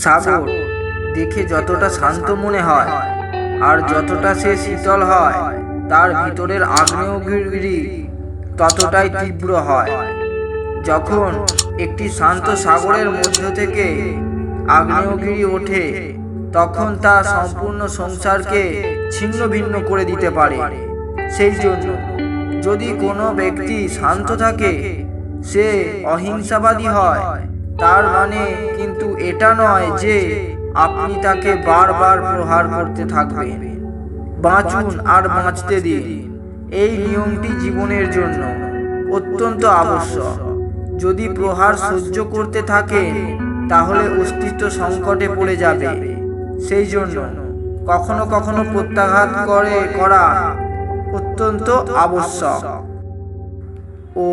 সাগর, দেখে যতটা শান্ত মনে হয় আর যতটা সে শীতল হয়, তার ভিতরের আগ্নেয়গিরি ততটাই তীব্র হয়। যখন একটি শান্ত সাগরের মধ্য থেকে আগ্নেয়গিরি ওঠে, তখন তা সম্পূর্ণ সংসারকে ছিন্ন ভিন্ন করে দিতে পারে। সেই জন্য যদি কোনো ব্যক্তি শান্ত থাকে, সে অহিংসাবাদী হয় তার মানে কিন্তু এটা নয় যে আপনি তাকে বারবার প্রহার করতে থাকবেন। বাঁচুন আর বাঁচতে দিন। এই নিয়মটি জীবনের জন্য অত্যন্ত আবশ্যক। যদি প্রহার সহ্য করতে থাকে তাহলে অস্তিত্ব সংকটে পড়ে যাবে। সেই জন্য কখনো কখনো প্রত্যাঘাত করে করা অত্যন্ত আবশ্যক। ও